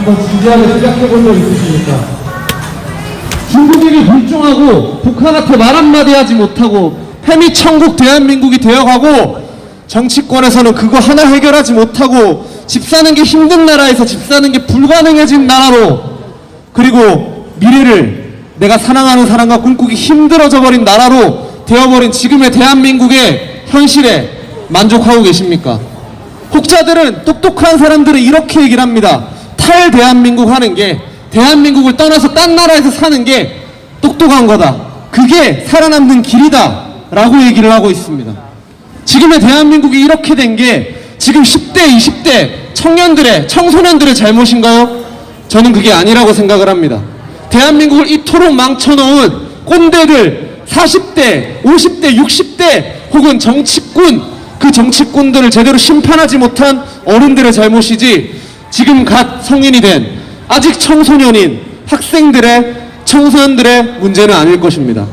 한번 진지하게 생각해 본 적 있으십니까? 중국인이 불종하고 북한한테 말 한마디 하지 못하고 해미 천국 대한민국이 되어가고 정치권에서는 그거 하나 해결하지 못하고 집 사는 게 힘든 나라에서 집 사는 게 불가능해진 나라로 그리고 미래를 내가 사랑하는 사람과 꿈꾸기 힘들어져 버린 나라로 되어버린 지금의 대한민국의 현실에 만족하고 계십니까? 혹자들은 똑똑한 사람들은 이렇게 얘기를 합니다. 탈 대한민국 하는 게 대한민국을 떠나서 딴 나라에서 사는 게 똑똑한 거다. 그게 살아남는 길이다. 라고 얘기를 하고 있습니다. 지금의 대한민국이 이렇게 된 게 지금 10대, 20대 청년들의, 청소년들의 잘못인가요? 저는 그게 아니라고 생각을 합니다. 대한민국을 이토록 망쳐놓은 꼰대들, 40대, 50대, 60대 혹은 정치꾼, 그 정치꾼들을 제대로 심판하지 못한 어른들의 잘못이지 지금 갓 성인이 된 아직 청소년인 학생들의 청소년들의 문제는 아닐 것입니다.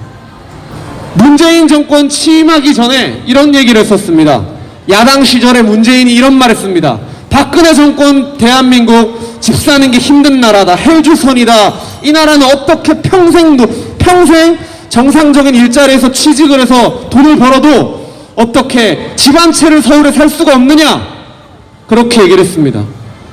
문재인 정권 취임하기 전에 이런 얘기를 했었습니다. 야당 시절에 문재인이 이런 말 했습니다. 박근혜 정권 대한민국 집 사는 게 힘든 나라다. 헬주선이다. 이 나라는 어떻게 평생, 평생 정상적인 일자리에서 취직을 해서 돈을 벌어도 어떻게 집 한 채를 서울에 살 수가 없느냐? 그렇게 얘기를 했습니다.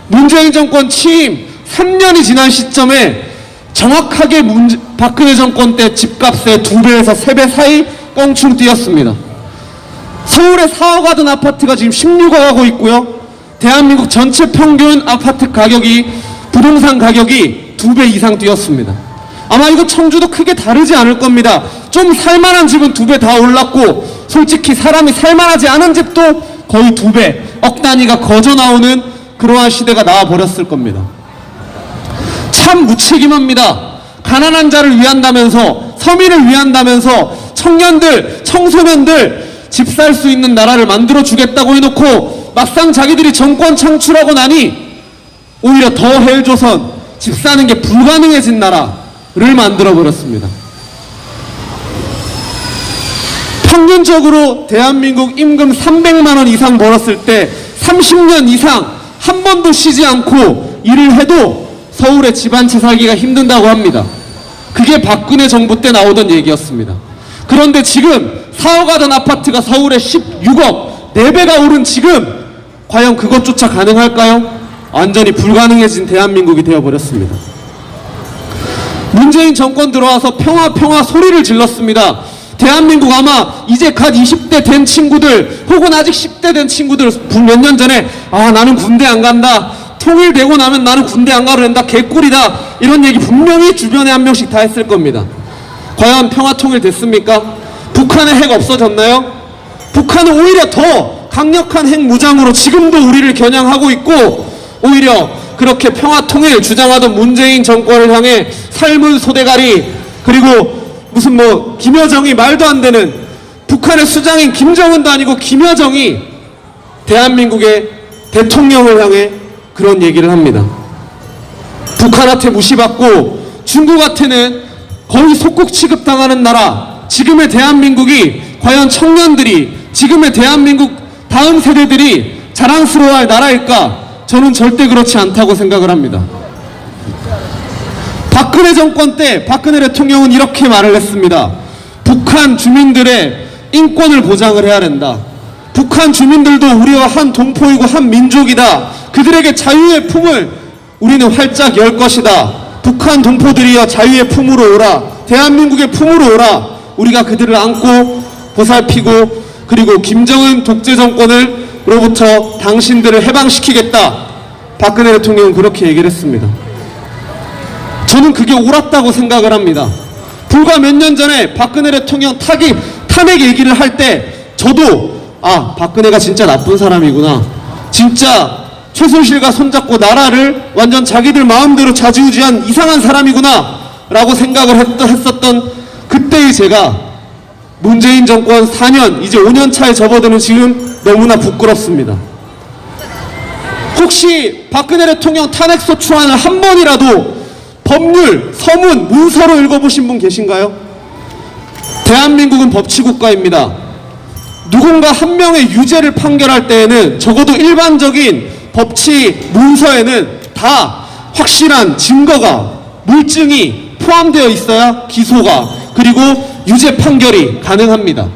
문재인 정권 취임 3년이 지난 시점에 정확하게 문제, 박근혜 정권 때 집값의 두 배에서 세배 사이 껑충 뛰었습니다. 서울에 4억 하던 아파트가 지금 16억 하고 있고요. 대한민국 전체 평균 아파트 가격이 부동산 가격이 두배 이상 뛰었습니다. 아마 이거 청주도 크게 다르지 않을 겁니다. 좀 살만한 집은 두배다 올랐고 솔직히 사람이 살만하지 않은 집도 거의 두 배, 억 단위가 거저 나오는 그러한 시대가 나와 버렸을 겁니다. 참 무책임합니다. 가난한 자를 위한다면서 서민을 위한다면서 청년들, 청소년들 집 살 수 있는 나라를 만들어 주겠다고 해놓고 막상 자기들이 정권 창출하고 나니 오히려 더 헬조선 집 사는 게 불가능해진 나라를 만들어 버렸습니다. 평균적으로 대한민국 임금 300만 원 이상 벌었을 때 30년 이상 한 번도 쉬지 않고 일을 해도 서울에 집한채 살기가 힘든다고 합니다. 그게 박근혜 정부 때 나오던 얘기였습니다. 그런데 지금 4억 하던 아파트가 서울에 16억, 4배가 오른 지금 과연 그것조차 가능할까요? 완전히 불가능해진 대한민국이 되어버렸습니다. 문재인 정권 들어와서 평화 평화 소리를 질렀습니다. 대한민국 아마 이제 갓 20대 된 친구들 혹은 아직 10대 된 친구들 몇 년 전에 아 나는 군대 안 간다 통일되고 나면 나는 군대 안 가도 된다 개꿀이다 이런 얘기 분명히 주변에 한 명씩 다 했을 겁니다. 과연 평화 통일 됐습니까? 북한의 핵 없어졌나요? 북한은 오히려 더 강력한 핵 무장으로 지금도 우리를 겨냥하고 있고 오히려 그렇게 평화 통일 주장하던 문재인 정권을 향해 삶은 소대가리 그리고 무슨 뭐 김여정이 말도 안 되는 북한의 수장인 김정은도 아니고 김여정이 대한민국의 대통령을 향해 그런 얘기를 합니다. 북한한테 무시받고 중국한테는 거의 속국 취급당하는 나라 지금의 대한민국이 과연 청년들이 지금의 대한민국 다음 세대들이 자랑스러워할 나라일까 저는 절대 그렇지 않다고 생각을 합니다. 박근혜 정권 때 박근혜 대통령은 이렇게 말을 했습니다. 북한 주민들의 인권을 보장을 해야 된다. 북한 주민들도 우리와 한 동포이고 한 민족이다. 그들에게 자유의 품을 우리는 활짝 열 것이다. 북한 동포들이여 자유의 품으로 오라. 대한민국의 품으로 오라. 우리가 그들을 안고 보살피고 그리고 김정은 독재 정권을 로부터 당신들을 해방시키겠다. 박근혜 대통령은 그렇게 얘기를 했습니다. 저는 그게 옳았다고 생각을 합니다. 불과 몇 년 전에 박근혜 대통령 타기, 탄핵 얘기를 할 때 저도 아 박근혜가 진짜 나쁜 사람이구나. 진짜 최순실과 손잡고 나라를 완전 자기들 마음대로 좌지우지한 이상한 사람이구나 라고 생각을 했, 했었던 그때의 제가 문재인 정권 4년 이제 5년 차에 접어드는 지금 너무나 부끄럽습니다. 혹시 박근혜 대통령 탄핵소추안을 한 번이라도 법률, 서문, 문서로 읽어보신 분 계신가요? 대한민국은 법치국가입니다. 누군가 한 명의 유죄를 판결할 때에는 적어도 일반적인 법치 문서에는 다 확실한 증거가 물증이 포함되어 있어야 기소가 그리고 유죄 판결이 가능합니다.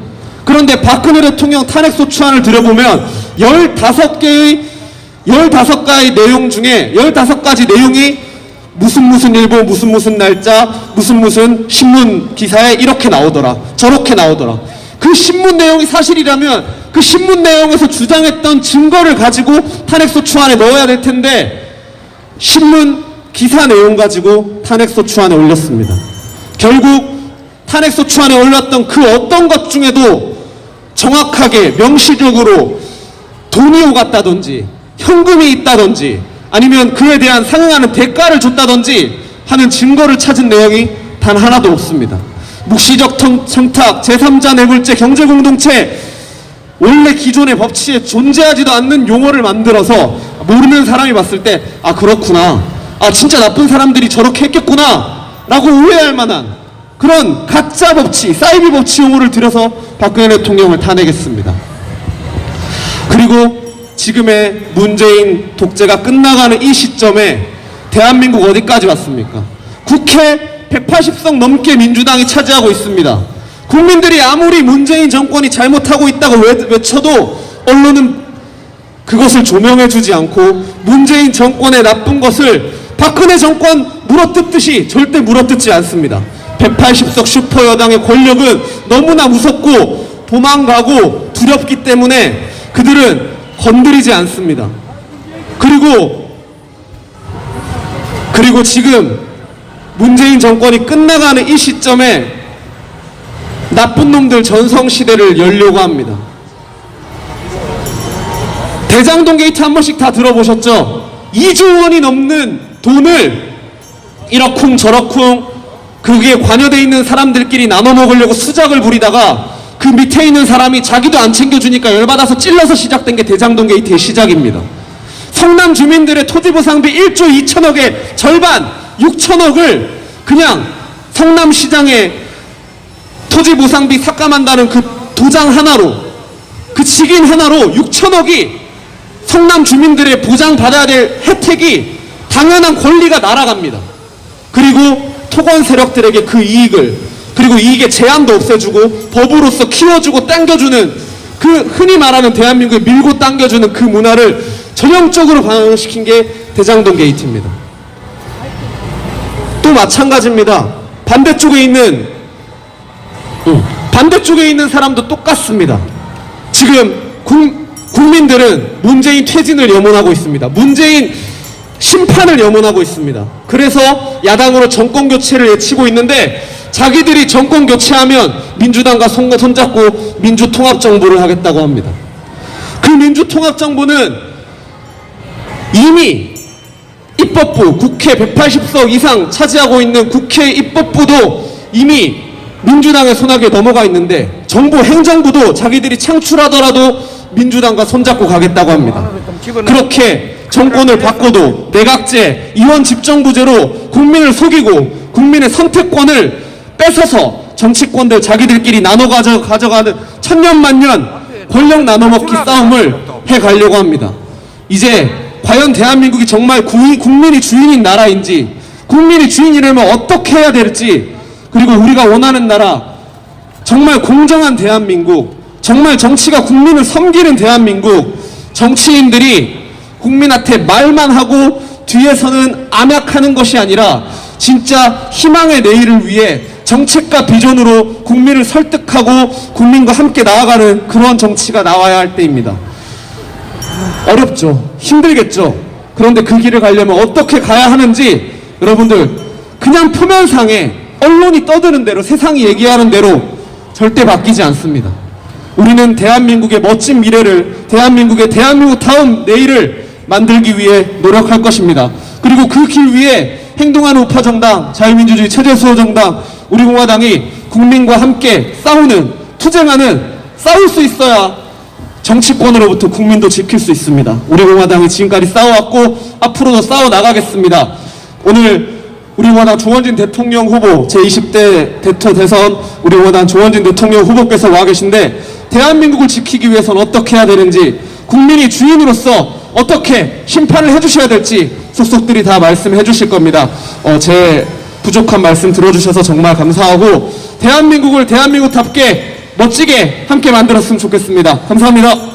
그런데 박근혜 대통령 탄핵 소추안을 들여보면 15개의 15가지 내용 중에 15가지 내용이 무슨 무슨 일보 무슨 무슨 날짜 무슨 무슨 신문 기사에 이렇게 나오더라 저렇게 나오더라. 그 신문 내용이 사실이라면 그 신문 내용에서 주장했던 증거를 가지고 탄핵소추 안에 넣어야 될 텐데 신문 기사 내용 가지고 탄핵소추 안에 올렸습니다. 결국 탄핵소추 안에 올렸던 그 어떤 것 중에도 정확하게 명시적으로 돈이 오갔다든지 현금이 있다든지 아니면 그에 대한 상응하는 대가를 줬다든지 하는 증거를 찾은 내용이 단 하나도 없습니다. 묵시적 청- 청탁, 제3자 뇌물죄, 경제공동체 원래 기존의 법치에 존재하지도 않는 용어를 만들어서 모르는 사람이 봤을 때 아 그렇구나 아 진짜 나쁜 사람들이 저렇게 했겠구나 라고 오해할 만한 그런 가짜 법치, 사이비 법치 용어를 들여서 박근혜 대통령을 탄핵했습니다. 그리고 지금의 문재인 독재가 끝나가는 이 시점에 대한민국 어디까지 왔습니까? 국회 180석 넘게 민주당이 차지하고 있습니다. 국민들이 아무리 문재인 정권이 잘못하고 있다고 외- 외쳐도 언론은 그것을 조명해주지 않고 문재인 정권의 나쁜 것을 박근혜 정권 물어뜯듯이 절대 물어뜯지 않습니다. 180석 슈퍼 여당의 권력은 너무나 무섭고 도망가고 두렵기 때문에 그들은 건드리지 않습니다. 그리고 그리고 지금 문재인 정권이 끝나가는 이 시점에 나쁜 놈들 전성 시대를 열려고 합니다. 대장동 게이트 한 번씩 다 들어보셨죠? 2조 원이 넘는 돈을 이러쿵 저러쿵 그게 관여돼 있는 사람들끼리 나눠 먹으려고 수작을 부리다가 그 밑에 있는 사람이 자기도 안 챙겨주니까 열받아서 찔러서 시작된 게 대장동 게이트의 시작입니다. 성남 주민들의 토지 보상비 1조 2천억의 절반 6천억을 그냥 성남시장에 토지 보상비 삭감한다는 그 도장 하나로 그 직인 하나로 6천억이 성남 주민들의 보장받아야 될 혜택이 당연한 권리가 날아갑니다. 그리고 토건 세력들에게 그 이익을 그리고 이익의 제한도 없애주고 법으로서 키워주고 당겨주는 그 흔히 말하는 대한민국에 밀고 당겨주는 그 문화를 전형적으로 반영시킨 게 대장동 게이트입니다. 또 마찬가지입니다. 반대쪽에 있는 음, 반대쪽에 있는 사람도 똑같습니다. 지금 국, 국민들은 문재인 퇴진을 염원하고 있습니다. 문재인 심판을 염원하고 있습니다. 그래서 야당으로 정권 교체를 외치고 있는데 자기들이 정권 교체하면 민주당과 손, 손잡고 민주통합정부를 하겠다고 합니다. 그 민주통합정부는 이미 입법부, 국회 180석 이상 차지하고 있는 국회 입법부도 이미 민주당의 손아귀에 넘어가 있는데 정부 행정부도 자기들이 창출하더라도 민주당과 손잡고 가겠다고 합니다. 그렇게 정권을 바꿔도 내각제, 이원 집정부제로 국민을 속이고 국민의 선택권을 뺏어서 정치권들 자기들끼리 나눠 가져, 가져가는 천년만년 권력 나눠먹기 싸움을 해가려고 합니다. 이제 과연 대한민국이 정말 구- 국민이 주인인 나라인지 국민이 주인이라면 어떻게 해야 될지 그리고 우리가 원하는 나라 정말 공정한 대한민국 정말 정치가 국민을 섬기는 대한민국 정치인들이 국민한테 말만 하고 뒤에서는 암약하는 것이 아니라 진짜 희망의 내일을 위해 정책과 비전으로 국민을 설득하고 국민과 함께 나아가는 그런 정치가 나와야 할 때입니다. 어렵죠. 힘들겠죠. 그런데 그 길을 가려면 어떻게 가야 하는지 여러분들 그냥 표면상에 언론이 떠드는 대로 세상이 얘기하는 대로 절대 바뀌지 않습니다. 우리는 대한민국의 멋진 미래를 대한민국의 대한민국 다음 내일을 만들기 위해 노력할 것입니다. 그리고 그 길 위에 행동하는 우파 정당, 자유민주주의 체제 수호 정당, 우리 공화당이 국민과 함께 싸우는 투쟁하는 싸울 수 있어야 정치권으로부터 국민도 지킬 수 있습니다. 우리 공화당이 지금까지 싸워왔고 앞으로도 싸워 나가겠습니다. 오늘 우리 공화당 조원진 대통령 후보 제20대 대토 대선 우리 공화당 조원진 대통령 후보께서 와 계신데 대한민국을 지키기 위해서는 어떻게 해야 되는지 국민이 주인으로서 어떻게 심판을 해주셔야 될지 속속들이 다 말씀해 주실 겁니다. 어, 제 부족한 말씀 들어주셔서 정말 감사하고 대한민국을 대한민국답게 멋지게 함께 만들었으면 좋겠습니다. 감사합니다.